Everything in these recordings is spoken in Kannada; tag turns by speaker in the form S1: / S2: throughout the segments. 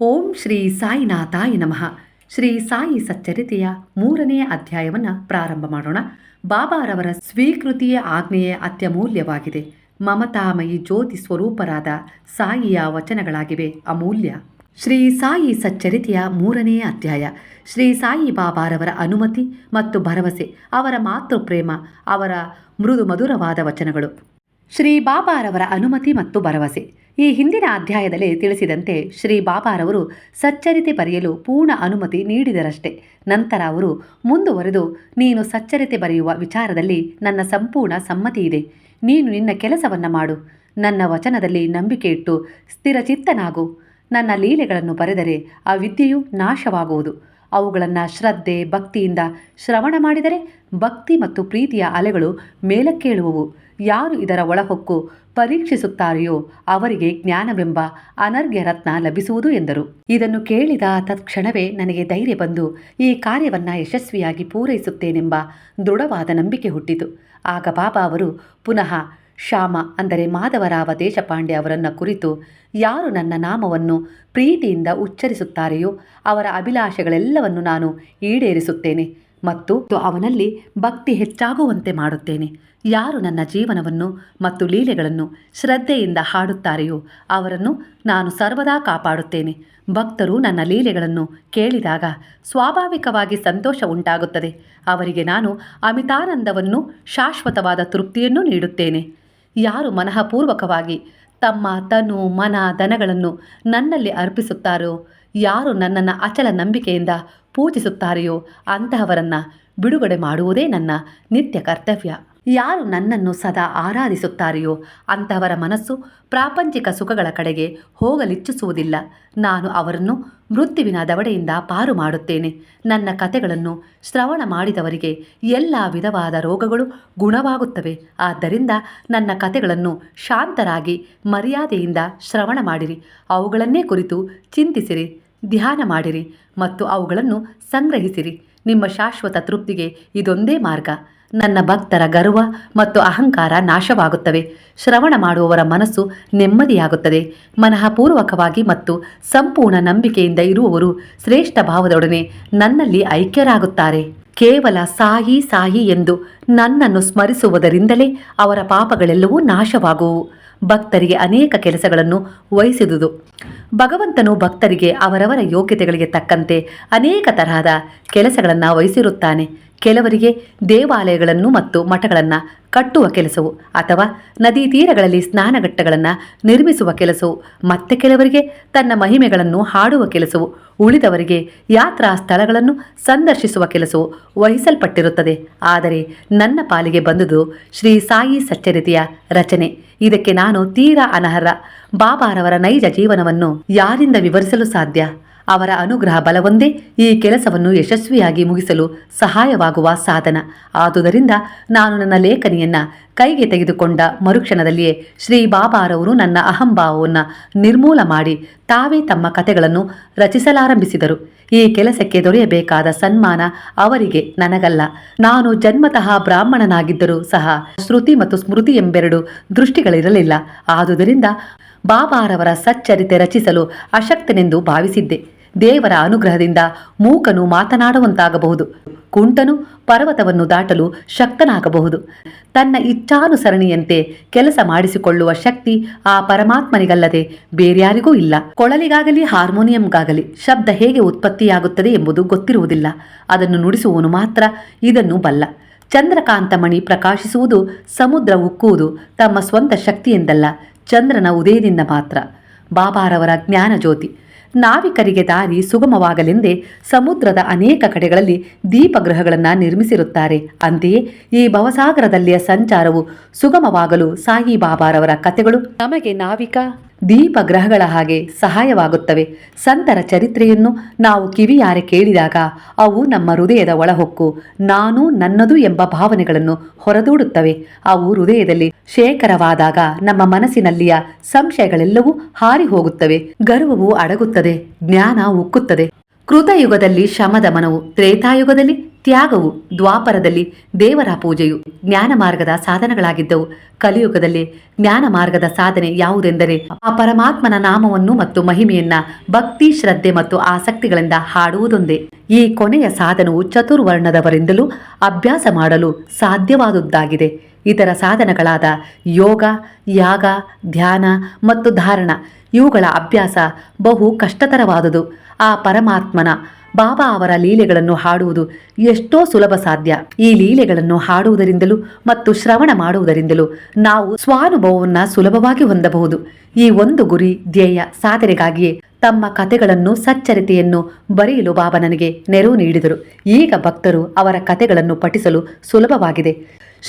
S1: ಓಂ ಶ್ರೀ ಸಾಯಿನಾಥಾಯ ನಮಃ. ಶ್ರೀ ಸಾಯಿ ಸಚ್ಚರಿತೆಯ ಮೂರನೆಯ ಅಧ್ಯಾಯವನ್ನು ಪ್ರಾರಂಭ ಮಾಡೋಣ. ಬಾಬಾರವರ ಸ್ವೀಕೃತಿಯ ಆಜ್ಞೆಯೇ ಅತ್ಯಮೂಲ್ಯವಾಗಿದೆ. ಮಮತಾಮಯಿ ಜ್ಯೋತಿ ಸ್ವರೂಪರಾದ ಸಾಯಿಯ ವಚನಗಳಾಗಿವೆ. ಅಮೂಲ್ಯ. ಶ್ರೀ ಸಾಯಿ ಸಚ್ಚರಿತೆಯ ಮೂರನೆಯ ಅಧ್ಯಾಯ. ಶ್ರೀ ಸಾಯಿ ಬಾಬಾರವರ ಅನುಮತಿ ಮತ್ತು ಭರವಸೆ, ಅವರ ಮಾತೃಪ್ರೇಮ, ಅವರ ಮೃದು ಮಧುರವಾದ ವಚನಗಳು. ಶ್ರೀ ಬಾಬಾರವರ ಅನುಮತಿ ಮತ್ತು ಭರವಸೆ. ಈ ಹಿಂದಿನ ಅಧ್ಯಾಯದಲ್ಲಿ ತಿಳಿಸಿದಂತೆ ಶ್ರೀ ಬಾಬಾರವರು ಸಚ್ಚರಿತೆ ಬರೆಯಲು ಪೂರ್ಣ ಅನುಮತಿ ನೀಡಿದರಷ್ಟೇ. ನಂತರ ಅವರು ಮುಂದುವರೆದು, ನೀನು ಸಚ್ಚರಿತೆ ಬರೆಯುವ ವಿಚಾರದಲ್ಲಿ ನನ್ನ ಸಂಪೂರ್ಣ ಸಮ್ಮತಿ ಇದೆ. ನೀನು ನಿನ್ನ ಕೆಲಸವನ್ನು ಮಾಡು. ನನ್ನ ವಚನದಲ್ಲಿ ನಂಬಿಕೆ ಇಟ್ಟು ಸ್ಥಿರಚಿತ್ತನಾಗು. ನನ್ನ ಲೀಲೆಗಳನ್ನು ಬರೆದರೆ ಆ ವಿದ್ಯೆಯು ನಾಶವಾಗುವುದು. ಅವುಗಳನ್ನು ಶ್ರದ್ಧೆ, ಭಕ್ತಿಯಿಂದ ಶ್ರವಣ ಮಾಡಿದರೆ ಭಕ್ತಿ ಮತ್ತು ಪ್ರೀತಿಯ ಅಲೆಗಳು ಮೇಲಕ್ಕೇಳುವವು. ಯಾರು ಇದರ ಒಳಹೊಕ್ಕು ಪರೀಕ್ಷಿಸುತ್ತಾರೆಯೋ ಅವರಿಗೆ ಜ್ಞಾನವೆಂಬ ಅನರ್ಘ್ಯ ರತ್ನ ಲಭಿಸುವುದು ಎಂದರು. ಇದನ್ನು ಕೇಳಿದ ತತ್ಕ್ಷಣವೇ ನನಗೆ ಧೈರ್ಯ ಬಂದು ಈ ಕಾರ್ಯವನ್ನು ಯಶಸ್ವಿಯಾಗಿ ಪೂರೈಸುತ್ತೇನೆಂಬ ದೃಢವಾದ ನಂಬಿಕೆ ಹುಟ್ಟಿತು. ಆಗ ಬಾಬಾ ಅವರು ಪುನಃ ಶ್ಯಾಮ ಅಂದರೆ ಮಾಧವರಾವ ದೇಶಪಾಂಡೆ ಅವರನ್ನು ಕುರಿತು ಯಾರು ನನ್ನ ನಾಮವನ್ನು ಪ್ರೀತಿಯಿಂದ ಉಚ್ಚರಿಸುತ್ತಾರೆಯೋ ಅವರ ಅಭಿಲಾಷೆಗಳೆಲ್ಲವನ್ನು ನಾನು ಈಡೇರಿಸುತ್ತೇನೆ. ಮತ್ತು ಅವನಲ್ಲಿ ಭಕ್ತಿ ಹೆಚ್ಚಾಗುವಂತೆ ಮಾಡುತ್ತೇನೆ. ಯಾರು ನನ್ನ ಜೀವನವನ್ನು ಮತ್ತು ಲೀಲೆಗಳನ್ನು ಶ್ರದ್ಧೆಯಿಂದ ಹಾಡುತ್ತಾರೆಯೋ ಅವರನ್ನು ನಾನು ಸರ್ವದಾ ಕಾಪಾಡುತ್ತೇನೆ. ಭಕ್ತರು ನನ್ನ ಲೀಲೆಗಳನ್ನು ಕೇಳಿದಾಗ ಸ್ವಾಭಾವಿಕವಾಗಿ ಸಂತೋಷ ಉಂಟಾಗುತ್ತದೆ. ಅವರಿಗೆ ನಾನು ಅಮಿತಾನಂದವನ್ನು ಶಾಶ್ವತವಾದ ತೃಪ್ತಿಯನ್ನು ನೀಡುತ್ತೇನೆ. ಯಾರು ಮನಃಪೂರ್ವಕವಾಗಿ ತಮ್ಮ ತನು ಮನ ದನಗಳನ್ನು ನನ್ನಲ್ಲಿ ಅರ್ಪಿಸುತ್ತಾರೋ ಯಾರು ನನ್ನನ್ನು ಅಚಲ ನಂಬಿಕೆಯಿಂದ ಪೂಜಿಸುತ್ತಾರೆಯೋ ಅಂತಹವರನ್ನು ಬಿಡುಗಡೆ ಮಾಡುವುದೇ ನನ್ನ ನಿತ್ಯ ಕರ್ತವ್ಯ. ಯಾರು ನನ್ನನ್ನು ಸದಾ ಆರಾಧಿಸುತ್ತಾರೆಯೋ ಅಂತಹವರ ಮನಸ್ಸು ಪ್ರಾಪಂಚಿಕ ಸುಖಗಳ ಕಡೆಗೆ ಹೋಗಲಿಚ್ಛಿಸುವುದಿಲ್ಲ. ನಾನು ಅವರನ್ನು ಮೃತ್ಯುವಿನ ದವಡೆಯಿಂದ ಪಾರು ಮಾಡುತ್ತೇನೆ. ನನ್ನ ಕತೆಗಳನ್ನು ಶ್ರವಣ ಮಾಡಿದವರಿಗೆ ಎಲ್ಲ ವಿಧವಾದ ರೋಗಗಳು ಗುಣವಾಗುತ್ತವೆ. ಆದ್ದರಿಂದ ನನ್ನ ಕತೆಗಳನ್ನು ಶಾಂತರಾಗಿ ಮರ್ಯಾದೆಯಿಂದ ಶ್ರವಣ ಮಾಡಿರಿ. ಅವುಗಳನ್ನೇ ಕುರಿತು ಚಿಂತಿಸಿರಿ. ಧ್ಯಾನ ಮಾಡಿರಿ ಮತ್ತು ಅವುಗಳನ್ನು ಸಂಗ್ರಹಿಸಿರಿ. ನಿಮ್ಮ ಶಾಶ್ವತ ತೃಪ್ತಿಗೆ ಇದೊಂದೇ ಮಾರ್ಗ. ನನ್ನ ಭಕ್ತರ ಗರ್ವ ಮತ್ತು ಅಹಂಕಾರ ನಾಶವಾಗುತ್ತವೆ. ಶ್ರವಣ ಮಾಡುವವರ ಮನಸ್ಸು ನೆಮ್ಮದಿಯಾಗುತ್ತದೆ. ಮನಃಪೂರ್ವಕವಾಗಿ ಮತ್ತು ಸಂಪೂರ್ಣ ನಂಬಿಕೆಯಿಂದ ಇರುವವರು ಶ್ರೇಷ್ಠ ಭಾವದೊಡನೆ ನನ್ನಲ್ಲಿ ಐಕ್ಯರಾಗುತ್ತಾರೆ. ಕೇವಲ ಸಾಹಿ ಸಾಹಿ ಎಂದು ನನ್ನನ್ನು ಸ್ಮರಿಸುವುದರಿಂದಲೇ ಅವರ ಪಾಪಗಳೆಲ್ಲವೂ ನಾಶವಾಗುವು. ಭಕ್ತರಿಗೆ ಅನೇಕ ಕೆಲಸಗಳನ್ನು ವಹಿಸಿದುದು. ಭಗವಂತನು ಭಕ್ತರಿಗೆ ಅವರವರ ಯೋಗ್ಯತೆಗಳಿಗೆ ತಕ್ಕಂತೆ ಅನೇಕ ತರಹದ ಕೆಲಸಗಳನ್ನು ವಹಿಸಿರುತ್ತಾನೆ. ಕೆಲವರಿಗೆ ದೇವಾಲಯಗಳನ್ನು ಮತ್ತು ಮಠಗಳನ್ನು ಕಟ್ಟುವ ಕೆಲಸವು ಅಥವಾ ನದಿ ತೀರಗಳಲ್ಲಿ ಸ್ನಾನಘಟ್ಟಗಳನ್ನು ನಿರ್ಮಿಸುವ ಕೆಲಸವು, ಮತ್ತೆ ಕೆಲವರಿಗೆ ತನ್ನ ಮಹಿಮೆಗಳನ್ನು ಹಾಡುವ ಕೆಲಸವು, ಉಳಿದವರಿಗೆ ಯಾತ್ರಾ ಸ್ಥಳಗಳನ್ನು ಸಂದರ್ಶಿಸುವ ಕೆಲಸವು ವಹಿಸಲ್ಪಟ್ಟಿರುತ್ತದೆ. ಆದರೆ ನನ್ನ ಪಾಲಿಗೆ ಬಂದುದು ಶ್ರೀ ಸಾಯಿ ಸಚ್ಚರಿತೆಯ ರಚನೆ. ಇದಕ್ಕೆ ನಾನು ತೀರಾ ಅನರ್ಹ. ಬಾಬಾರವರ ನೈಜ ಜೀವನವನ್ನು ಯಾರಿಂದ ವಿವರಿಸಲು ಸಾಧ್ಯ? ಅವರ ಅನುಗ್ರಹ ಬಲವೊಂದೇ ಈ ಕೆಲಸವನ್ನು ಯಶಸ್ವಿಯಾಗಿ ಮುಗಿಸಲು ಸಹಾಯವಾಗುವ ಸಾಧನ. ಆದುದರಿಂದ ನಾನು ನನ್ನ ಲೇಖನಿಯನ್ನ ಕೈಗೆ ತೆಗೆದುಕೊಂಡ ಮರುಕ್ಷಣದಲ್ಲಿಯೇ ಶ್ರೀ ಬಾಬಾರವರು ನನ್ನ ಅಹಂಭಾವವನ್ನು ನಿರ್ಮೂಲ ಮಾಡಿ ತಾವೇ ತಮ್ಮ ಕಥೆಗಳನ್ನು ರಚಿಸಲಾರಂಭಿಸಿದರು. ಈ ಕೆಲಸಕ್ಕೆ ದೊರೆಯಬೇಕಾದ ಸನ್ಮಾನ ಅವರಿಗೆ ನನಗಲ್ಲ. ನಾನು ಜನ್ಮತಃ ಬ್ರಾಹ್ಮಣನಾಗಿದ್ದರೂ ಸಹ ಶ್ರುತಿ ಮತ್ತು ಸ್ಮೃತಿ ಎಂಬೆರಡು ದೃಷ್ಟಿಗಳಿರಲಿಲ್ಲ. ಆದುದರಿಂದ ಬಾಬಾರವರ ಸಚ್ಚರಿತೆ ರಚಿಸಲು ಅಶಕ್ತನೆಂದು ಭಾವಿಸಿದ್ದೆ. ದೇವರ ಅನುಗ್ರಹದಿಂದ ಮೂಕನು ಮಾತನಾಡುವಂತಾಗಬಹುದು. ಕುಂಟನು ಪರ್ವತವನ್ನು ದಾಟಲು ಶಕ್ತನಾಗಬಹುದು. ತನ್ನ ಇಚ್ಛಾನುಸರಣಿಯಂತೆ ಕೆಲಸ ಮಾಡಿಸಿಕೊಳ್ಳುವ ಶಕ್ತಿ ಆ ಪರಮಾತ್ಮನಿಗಲ್ಲದೆ ಬೇರ್ಯಾರಿಗೂ ಇಲ್ಲ. ಕೊಳಲಿಗಾಗಲಿ, ಹಾರ್ಮೋನಿಯಂಗಾಗಲಿ, ಶಬ್ದ ಹೇಗೆ ಉತ್ಪತ್ತಿಯಾಗುತ್ತದೆ ಎಂಬುದು ಗೊತ್ತಿರುವುದಿಲ್ಲ. ಅದನ್ನು ನುಡಿಸುವವನು ಮಾತ್ರ ಇದನ್ನು ಬಲ್ಲ. ಚಂದ್ರಕಾಂತಮಣಿ ಪ್ರಕಾಶಿಸುವುದು ಸಮುದ್ರ ಉಕ್ಕುವುದು ತಮ್ಮ ಸ್ವಂತ ಶಕ್ತಿಯಿಂದಲ್ಲ ಚಂದ್ರನ ಉದಯದಿಂದ ಮಾತ್ರ. ಬಾಬಾರವರ ಜ್ಞಾನಜ್ಯೋತಿ. ನಾವಿಕರಿಗೆ ದಾರಿ ಸುಗಮವಾಗಲೆಂದೇ ಸಮುದ್ರದ ಅನೇಕ ಕಡೆಗಳಲ್ಲಿ ದೀಪಗೃಹಗಳನ್ನು ನಿರ್ಮಿಸಿರುತ್ತಾರೆ. ಅಂತೆಯೇ ಈ ಭವಸಾಗರದಲ್ಲಿಯ ಸಂಚಾರವು ಸುಗಮವಾಗಲು ಸಾಯಿಬಾಬಾರವರ ಕಥೆಗಳು ನಮಗೆ ನಾವಿಕ ದೀಪಗ್ರಹಗಳ ಹಾಗೆ ಸಹಾಯವಾಗುತ್ತವೆ. ಸಂತರ ಚರಿತ್ರೆಯನ್ನು ನಾವು ಕಿವಿಯಾರೆ ಕೇಳಿದಾಗ ಅವು ನಮ್ಮ ಹೃದಯದ ಒಳಹೊಕ್ಕು, ನಾನು ನನ್ನದು ಎಂಬ ಭಾವನೆಗಳನ್ನು ಹೊರದೂಡುತ್ತವೆ. ಅವು ಹೃದಯದಲ್ಲಿ ಶೇಖರವಾದಾಗ ನಮ್ಮ ಮನಸ್ಸಿನಲ್ಲಿಯ ಸಂಶಯಗಳೆಲ್ಲವೂ ಹಾರಿ ಹೋಗುತ್ತವೆ ಗರ್ವವು ಅಡಗುತ್ತದೆ, ಜ್ಞಾನ ಉಕ್ಕುತ್ತದೆ. ಕೃತಯುಗದಲ್ಲಿ ಶಮದ ಮನವು ತ್ರೇತಾಯುಗದಲ್ಲಿ ತ್ಯಾಗವು ದ್ವಾಪರದಲ್ಲಿ ದೇವರ ಪೂಜೆಯು ಜ್ಞಾನ ಮಾರ್ಗದ ಸಾಧನಗಳಾಗಿದ್ದವು. ಕಲಿಯುಗದಲ್ಲಿ ಜ್ಞಾನ ಮಾರ್ಗದ ಸಾಧನೆ ಯಾವುದೆಂದರೆ ಆ ಪರಮಾತ್ಮನ ನಾಮವನ್ನು ಮತ್ತು ಮಹಿಮೆಯನ್ನ ಭಕ್ತಿ, ಶ್ರದ್ಧೆ ಮತ್ತು ಆಸಕ್ತಿಗಳಿಂದ ಹಾಡುವುದೊಂದೇ. ಈ ಕೊನೆಯ ಸಾಧನವು ಚತುರ್ವರ್ಣದವರಿಂದಲೂ ಅಭ್ಯಾಸ ಮಾಡಲು ಸಾಧ್ಯವಾದುದ್ದಾಗಿದೆ. ಇತರ ಸಾಧನಗಳಾದ ಯೋಗ, ಯಾಗ, ಧ್ಯಾನ ಮತ್ತು ಧಾರಣ ಇವುಗಳ ಅಭ್ಯಾಸ ಬಹು ಕಷ್ಟತರವಾದುದು. ಆ ಪರಮಾತ್ಮನ ಬಾಬಾ ಅವರ ಲೀಲೆಗಳನ್ನು ಹಾಡುವುದು ಎಷ್ಟೋ ಸುಲಭ ಸಾಧ್ಯ. ಈ ಲೀಲೆಗಳನ್ನು ಹಾಡುವುದರಿಂದಲೂ ಮತ್ತು ಶ್ರವಣ ಮಾಡುವುದರಿಂದಲೂ ನಾವು ಸ್ವಾನುಭವವನ್ನು ಸುಲಭವಾಗಿ ಹೊಂದಬಹುದು. ಈ ಒಂದು ಗುರಿ ಧ್ಯೇಯ ಸಾಧನೆಗಾಗಿಯೇ ತಮ್ಮ ಕತೆಗಳನ್ನು ಸಚ್ಚರಿತೆಯನ್ನು ಬರೆಯಲು ಬಾಬಾ ನನಗೆ ನೆರವು ನೀಡಿದರು. ಈಗ ಭಕ್ತರು ಅವರ ಕತೆಗಳನ್ನು ಪಠಿಸಲು ಸುಲಭವಾಗಿದೆ.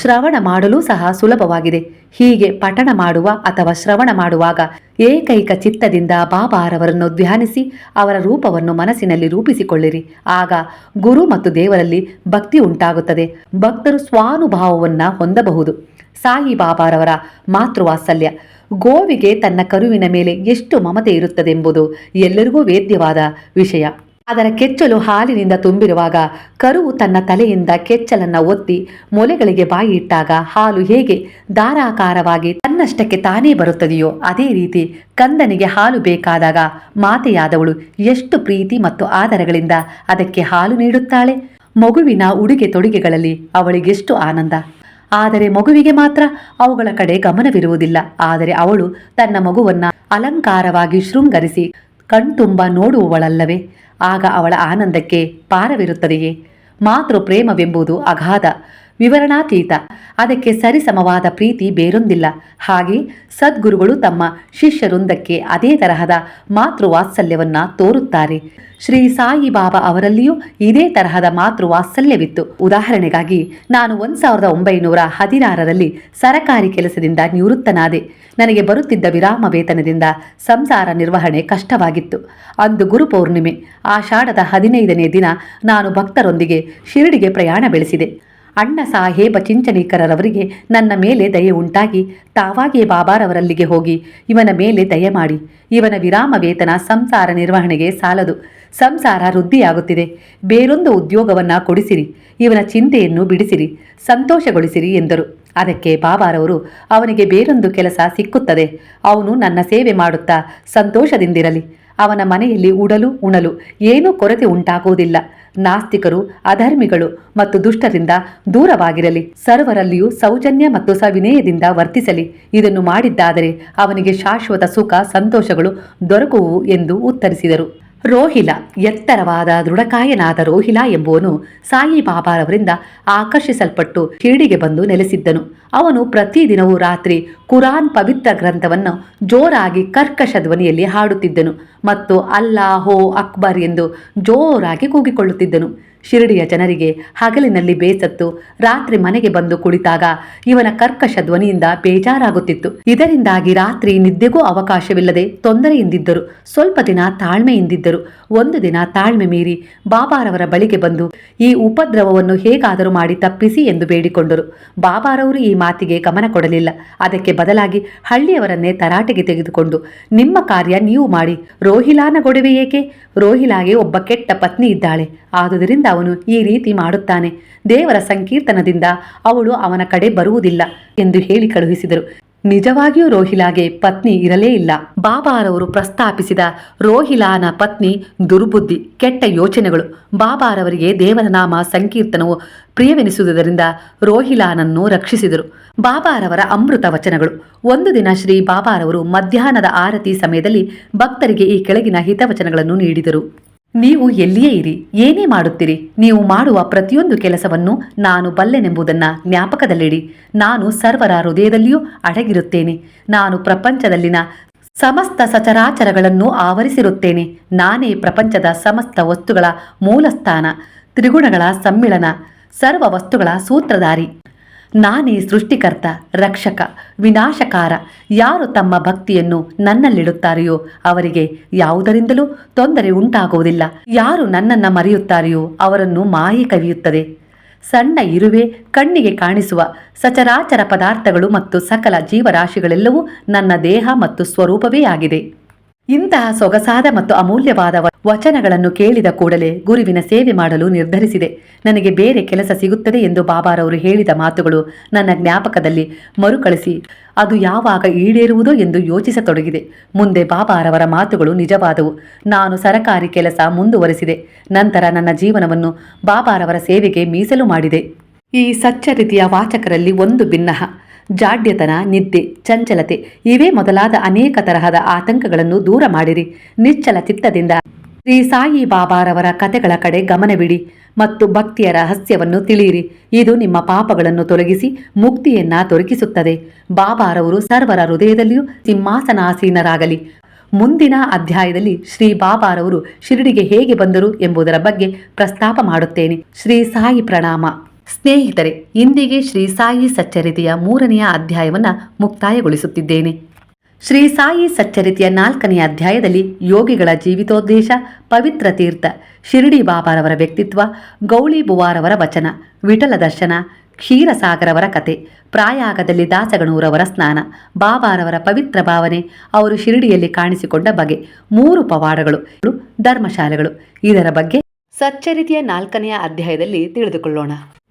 S1: ಶ್ರವಣ ಮಾಡಲು ಸಹ ಸುಲಭವಾಗಿದೆ. ಹೀಗೆ ಪಠಣ ಮಾಡುವ ಅಥವಾ ಶ್ರವಣ ಮಾಡುವಾಗ ಏಕೈಕ ಚಿತ್ತದಿಂದ ಬಾಬಾರವರನ್ನು ಧ್ಯಾನಿಸಿ ಅವರ ರೂಪವನ್ನು ಮನಸ್ಸಿನಲ್ಲಿ ರೂಪಿಸಿಕೊಳ್ಳಿರಿ. ಆಗ ಗುರು ಮತ್ತು ದೇವರಲ್ಲಿ ಭಕ್ತಿ ಉಂಟಾಗುತ್ತದೆ. ಭಕ್ತರು ಸ್ವಾನುಭಾವವನ್ನು ಹೊಂದಬಹುದು. ಸಾಯಿ ಬಾಬಾರವರ ಮಾತೃವಾತ್ಸಲ್ಯ. ಗೋವಿಗೆ ತನ್ನ ಕರುವಿನ ಮೇಲೆ ಎಷ್ಟು ಮಮತೆ ಇರುತ್ತದೆಂಬುದು ಎಲ್ಲರಿಗೂ ವೇದ್ಯವಾದ ವಿಷಯ. ಅದರ ಕೆಚ್ಚಲು ಹಾಲಿನಿಂದ ತುಂಬಿರುವಾಗ ಕರುವು ತನ್ನ ತಲೆಯಿಂದ ಕೆಚ್ಚಲನ್ನ ಒತ್ತಿ ಮೊಲೆಗಳಿಗೆ ಬಾಯಿ ಇಟ್ಟಾಗ ಹಾಲು ಹೇಗೆ ಧಾರಾಕಾರವಾಗಿ ತನ್ನಷ್ಟಕ್ಕೆ ತಾನೇ ಬರುತ್ತದೆಯೋ ಅದೇ ರೀತಿ ಕಂದನಿಗೆ ಹಾಲು ಬೇಕಾದಾಗ ಮಾತೆಯಾದವಳು ಎಷ್ಟು ಪ್ರೀತಿ ಮತ್ತು ಆದರಗಳಿಂದ ಅದಕ್ಕೆ ಹಾಲು ನೀಡುತ್ತಾಳೆ. ಮಗುವಿನ ಉಡುಗೆ ತೊಡುಗೆಗಳಲ್ಲಿ ಅವಳಿಗೆಷ್ಟು ಆನಂದ. ಆದರೆ ಮಗುವಿಗೆ ಮಾತ್ರ ಅವುಗಳ ಕಡೆ ಗಮನವಿರುವುದಿಲ್ಲ. ಆದರೆ ಅವಳು ತನ್ನ ಮಗುವನ್ನ ಅಲಂಕಾರವಾಗಿ ಶೃಂಗರಿಸಿ ಕಣ್ತುಂಬ ನೋಡುವವಳಲ್ಲವೇ? ಆಗ ಅವಳ ಆನಂದಕ್ಕೆ ಪಾರವಿರುತ್ತದೆಯೇ? ಮಾತೃ ಪ್ರೇಮವೆಂಬುದು ಅಗಾಧ. ವಿವರಣಾತೀತ. ಅದಕ್ಕೆ ಸರಿಸಮವಾದ ಪ್ರೀತಿ ಬೇರೊಂದಿಲ್ಲ. ಹಾಗೆ ಸದ್ಗುರುಗಳು ತಮ್ಮ ಶಿಷ್ಯರೊಂದಕ್ಕೆ ಅದೇ ತರಹದ ಮಾತೃವಾತ್ಸಲ್ಯವನ್ನ ತೋರುತ್ತಾರೆ. ಶ್ರೀ ಸಾಯಿಬಾಬಾ ಅವರಲ್ಲಿಯೂ ಇದೇ ತರಹದ ಮಾತೃವಾತ್ಸಲ್ಯವಿತ್ತು. ಉದಾಹರಣೆಗಾಗಿ, ನಾನು ಒಂದು ಸಾವಿರದ ಒಂಬೈನೂರ ಹದಿನಾರರಲ್ಲಿ ಸರಕಾರಿ ಕೆಲಸದಿಂದ ನಿವೃತ್ತನಾದೆ. ನನಗೆ ಬರುತ್ತಿದ್ದ ವಿರಾಮ ವೇತನದಿಂದ ಸಂಸಾರ ನಿರ್ವಹಣೆ ಕಷ್ಟವಾಗಿತ್ತು. ಅಂದು ಗುರುಪೌರ್ಣಿಮೆ. ಆಷಾಢದ ಹದಿನೈದನೇ ದಿನ ನಾನು ಭಕ್ತರೊಂದಿಗೆ ಶಿರಡಿಗೆ ಪ್ರಯಾಣ ಬೆಳೆಸಿದೆ. ಅಣ್ಣ ಸಾಹೇಬ ಚಿಂಚನೀಕರರವರಿಗೆ ನನ್ನ ಮೇಲೆ ದಯೆ ಉಂಟಾಗಿ ತಾವಾಗಿಯೇ ಬಾಬಾರವರಲ್ಲಿಗೆ ಹೋಗಿ ಇವನ ಮೇಲೆ ದಯೆ ಮಾಡಿ. ಇವನ ವಿರಾಮ ವೇತನ ಸಂಸಾರ ನಿರ್ವಹಣೆಗೆ ಸಾಲದು. ಸಂಸಾರ ವೃದ್ಧಿಯಾಗುತ್ತಿದೆ. ಬೇರೊಂದು ಉದ್ಯೋಗವನ್ನು ಕೊಡಿಸಿರಿ. ಇವನ ಚಿಂತೆಯನ್ನು ಬಿಡಿಸಿರಿ. ಸಂತೋಷಗೊಳಿಸಿರಿ ಎಂದರು. ಅದಕ್ಕೆ ಬಾಬಾರವರು, ಅವನಿಗೆ ಬೇರೊಂದು ಕೆಲಸ ಸಿಕ್ಕುತ್ತದೆ. ಅವನು ನನ್ನ ಸೇವೆ ಮಾಡುತ್ತಾ ಸಂತೋಷದಿಂದಿರಲಿ. ಅವನ ಮನೆಯಲ್ಲಿ ಉಡಲು, ಉಣಲು ಏನೂ ಕೊರತೆ ಉಂಟಾಗುವುದಿಲ್ಲ. ನಾಸ್ತಿಕರು, ಅಧರ್ಮಿಗಳು ಮತ್ತು ದುಷ್ಟರಿಂದ ದೂರವಾಗಿರಲಿ. ಸರ್ವರಲ್ಲಿಯೂ ಸೌಜನ್ಯ ಮತ್ತು ಸವಿನಯದಿಂದ ವರ್ತಿಸಲಿ. ಇದನ್ನು ಮಾಡಿದ್ದಾದರೆ ಅವನಿಗೆ ಶಾಶ್ವತ ಸುಖ, ಸಂತೋಷಗಳು ದೊರಕುವು ಎಂದು ಉತ್ತರಿಸಿದರು. ರೋಹಿಲ, ಎತ್ತರವಾದ ದೃಢಕಾಯನಾದ ರೋಹಿಲ ಎಂಬುವನು ಸಾಯಿ ಬಾಬಾರವರಿಂದ ಆಕರ್ಷಿಸಲ್ಪಟ್ಟು ಶಿರಡಿಗೆ ಬಂದು ನೆಲೆಸಿದ್ದನು. ಅವನು ಪ್ರತಿದಿನವೂ ರಾತ್ರಿ ಕುರಾನ್ ಪವಿತ್ರ ಗ್ರಂಥವನ್ನು ಜೋರಾಗಿ ಕರ್ಕಶ ಧ್ವನಿಯಲ್ಲಿ ಹಾಡುತ್ತಿದ್ದನು ಮತ್ತು ಅಲ್ಲಾಹೋ ಅಕ್ಬರ್ ಎಂದು ಜೋರಾಗಿ ಕೂಗಿಕೊಳ್ಳುತ್ತಿದ್ದನು. ಶಿರಡಿಯ ಜನರಿಗೆ ಹಗಲಿನಲ್ಲಿ ಬೇಸತ್ತು ರಾತ್ರಿ ಮನೆಗೆ ಬಂದು ಕುಳಿತಾಗ ಇವನ ಕರ್ಕಶ ಧ್ವನಿಯಿಂದ ಬೇಜಾರಾಗುತ್ತಿತ್ತು. ಇದರಿಂದಾಗಿ ರಾತ್ರಿ ನಿದ್ದೆಗೂ ಅವಕಾಶವಿಲ್ಲದೆ ತೊಂದರೆಯಿಂದಿದ್ದರು. ಸ್ವಲ್ಪ ದಿನ ತಾಳ್ಮೆಯಿಂದಿದ್ದರು. ಒಂದು ದಿನ ತಾಳ್ಮೆ ಮೀರಿ ಬಾಬಾರವರ ಬಳಿಗೆ ಬಂದು ಈ ಉಪದ್ರವವನ್ನು ಹೇಗಾದರೂ ಮಾಡಿ ತಪ್ಪಿಸಿ ಎಂದು ಬೇಡಿಕೊಂಡರು. ಬಾಬಾರವರು ಈ ಮಾತಿಗೆ ಗಮನ ಕೊಡಲಿಲ್ಲ. ಅದಕ್ಕೆ ಬದಲಾಗಿ ಹಳ್ಳಿಯವರನ್ನೇ ತರಾಟೆಗೆ ತೆಗೆದುಕೊಂಡು, ನಿಮ್ಮ ಕಾರ್ಯ ನೀವು ಮಾಡಿ. ರೋಹಿಲಾನ ಗೊಡವೆ ಏಕೆ? ರೋಹಿಲಾಗೆ ಒಬ್ಬ ಕೆಟ್ಟ ಪತ್ನಿ ಇದ್ದಾಳೆ. ಆದುದರಿಂದ ಅವನು ಈ ರೀತಿ ಮಾಡುತ್ತಾನೆ. ದೇವರ ಸಂಕೀರ್ತನದಿಂದ ಅವಳು ಅವನ ಕಡೆ ಬರುವುದಿಲ್ಲ ಎಂದು ಹೇಳಿ ಕಳುಹಿಸಿದರು. ನಿಜವಾಗಿಯೂ ರೋಹಿಲಾಗೆ ಪತ್ನಿ ಇರಲೇ ಇಲ್ಲ. ಬಾಬಾರವರು ಪ್ರಸ್ತಾಪಿಸಿದ ರೋಹಿಲಾನ ಪತ್ನಿ ದುರ್ಬುದ್ಧಿ, ಕೆಟ್ಟ ಯೋಚನೆಗಳು. ಬಾಬಾರವರಿಗೆ ದೇವರ ನಾಮ ಸಂಕೀರ್ತನವು ಪ್ರಿಯವೆನಿಸುವುದರಿಂದ ರೋಹಿಲಾನನ್ನು ರಕ್ಷಿಸಿದರು. ಬಾಬಾರವರ ಅಮೃತ ವಚನಗಳು. ಒಂದು ದಿನ ಶ್ರೀ ಬಾಬಾರವರು ಮಧ್ಯಾಹ್ನದ ಆರತಿ ಸಮಯದಲ್ಲಿ ಭಕ್ತರಿಗೆ ಈ ಕೆಳಗಿನ ಹಿತವಚನಗಳನ್ನು ನೀಡಿದರು. ನೀವು ಎಲ್ಲಿಯೇ ಇರಿ, ಏನೇ ಮಾಡುತ್ತೀರಿ, ನೀವು ಮಾಡುವ ಪ್ರತಿಯೊಂದು ಕೆಲಸವನ್ನು ನಾನು ಬಲ್ಲೆನೆಂಬುದನ್ನ ಜ್ಞಾಪಕದಲ್ಲಿಡಿ. ನಾನು ಸರ್ವರ ಹೃದಯದಲ್ಲಿಯೂ ಅಡಗಿರುತ್ತೇನೆ. ನಾನು ಪ್ರಪಂಚದಲ್ಲಿನ ಸಮಸ್ತ ಸಚರಾಚರಗಳನ್ನು ಆವರಿಸಿರುತ್ತೇನೆ. ನಾನೇ ಪ್ರಪಂಚದ ಸಮಸ್ತ ವಸ್ತುಗಳ ಮೂಲಸ್ಥಾನ, ತ್ರಿಗುಣಗಳ ಸಮ್ಮಿಳನ ಸರ್ವ ವಸ್ತುಗಳ ಸೂತ್ರಧಾರಿ. ನಾನೇ ಸೃಷ್ಟಿಕರ್ತ, ರಕ್ಷಕ, ವಿನಾಶಕಾರ. ಯಾರು ತಮ್ಮ ಭಕ್ತಿಯನ್ನು ನನ್ನಲ್ಲಿಡುತ್ತಾರೆಯೋ ಅವರಿಗೆ ಯಾವುದರಿಂದಲೂ ತೊಂದರೆ ಉಂಟಾಗುವುದಿಲ್ಲ. ಯಾರು ನನ್ನನ್ನು ಮರೆಯುತ್ತಾರೆಯೋ ಅವರನ್ನು ಮಾಯೆ ಕವಿಯುತ್ತದೆ. ಸಣ್ಣ ಇರುವೆ, ಕಣ್ಣಿಗೆ ಕಾಣಿಸುವ ಸಚರಾಚರ ಪದಾರ್ಥಗಳು ಮತ್ತು ಸಕಲ ಜೀವರಾಶಿಗಳೆಲ್ಲವೂ ನನ್ನ ದೇಹ ಮತ್ತು ಸ್ವರೂಪವೇ ಆಗಿದೆ. ಇಂತಹ ಸೊಗಸಾದ ಮತ್ತು ಅಮೂಲ್ಯವಾದ ವಚನಗಳನ್ನು ಕೇಳಿದ ಕೂಡಲೇ ಗುರುವಿನ ಸೇವೆ ಮಾಡಲು ನಿರ್ಧರಿಸಿದೆ. ನನಗೆ ಬೇರೆ ಕೆಲಸ ಸಿಗುತ್ತದೆ ಎಂದು ಬಾಬಾರವರು ಹೇಳಿದ ಮಾತುಗಳು ನನ್ನ ಜ್ಞಾಪಕದಲ್ಲಿ ಮರುಕಳಿಸಿ, ಅದು ಯಾವಾಗ ಈಡೇರುವುದೋ ಎಂದು ಯೋಚಿಸತೊಡಗಿದೆ. ಮುಂದೆ ಬಾಬಾರವರ ಮಾತುಗಳು ನಿಜವಾದವು. ನಾನು ಸರಕಾರಿ ಕೆಲಸ ಮುಂದುವರೆಸಿದೆ. ನಂತರ ನನ್ನ ಜೀವನವನ್ನು ಬಾಬಾರವರ ಸೇವೆಗೆ ಮೀಸಲು ಮಾಡಿದೆ. ಈ ಸಚ್ಚರಿತಿಯ ವಾಚಕರಲ್ಲಿ ಒಂದು ಭಿನ್ನಹ ಜಾಡ್ಯತನ, ನಿದ್ದೆ, ಚಂಚಲತೆ ಇವೇ ಮೊದಲಾದ ಅನೇಕ ತರಹದ ಆತಂಕಗಳನ್ನು ದೂರ ಮಾಡಿರಿ. ನಿಚ್ಚಲ ಚಿತ್ತದಿಂದ ಶ್ರೀ ಸಾಯಿ ಬಾಬಾರವರ ಕತೆಗಳ ಕಡೆ ಗಮನವಿಡಿ ಮತ್ತು ಭಕ್ತಿಯ ರಹಸ್ಯವನ್ನು ತಿಳಿಯಿರಿ. ಇದು ನಿಮ್ಮ ಪಾಪಗಳನ್ನು ತೊಲಗಿಸಿ ಮುಕ್ತಿಯನ್ನ ದೊರಕಿಸುತ್ತದೆ. ಬಾಬಾರವರು ಸರ್ವರ ಹೃದಯದಲ್ಲಿಯೂ ಸಿಂಹಾಸನಾಸೀನರಾಗಲಿ. ಮುಂದಿನ ಅಧ್ಯಾಯದಲ್ಲಿ ಶ್ರೀ ಬಾಬಾರವರು ಶಿರಡಿಗೆ ಹೇಗೆ ಬಂದರು ಎಂಬುದರ ಬಗ್ಗೆ ಪ್ರಸ್ತಾಪ ಮಾಡುತ್ತೇನೆ. ಶ್ರೀ ಸಾಯಿ ಪ್ರಣಾಮ. ಸ್ನೇಹಿತರೆ, ಇಂದಿಗೆ ಶ್ರೀ ಸಾಯಿ ಸಚ್ಚರಿತೆಯ ಮೂರನೆಯ ಅಧ್ಯಾಯವನ್ನು ಮುಕ್ತಾಯಗೊಳಿಸುತ್ತಿದ್ದೇನೆ. ಶ್ರೀ ಸಾಯಿ ಸಚ್ಚರಿತೆಯ ನಾಲ್ಕನೆಯ ಅಧ್ಯಾಯದಲ್ಲಿ ಯೋಗಿಗಳ ಜೀವಿತೋದ್ದೇಶ, ಪವಿತ್ರ ತೀರ್ಥ, ಶಿರಡಿ ಬಾಬಾರವರ ವ್ಯಕ್ತಿತ್ವ, ಗೌಳಿ ಬುವಾರವರ ವಚನ, ವಿಠಲ ದರ್ಶನ, ಕ್ಷೀರಸಾಗರವರ ಕತೆ, ಪ್ರಾಯಾಗದಲ್ಲಿ ದಾಸಗಣೂರವರ ಸ್ನಾನ, ಬಾಬಾರವರ ಪವಿತ್ರ ಭಾವನೆ, ಅವರು ಶಿರಡಿಯಲ್ಲಿ ಕಾಣಿಸಿಕೊಂಡ ಬಗೆ, ಮೂರು ಪವಾಡಗಳು, ಧರ್ಮಶಾಲೆಗಳು. ಇದರ ಬಗ್ಗೆ ಸಚ್ಚರಿತೆಯ ನಾಲ್ಕನೆಯ ಅಧ್ಯಾಯದಲ್ಲಿ ತಿಳಿದುಕೊಳ್ಳೋಣ.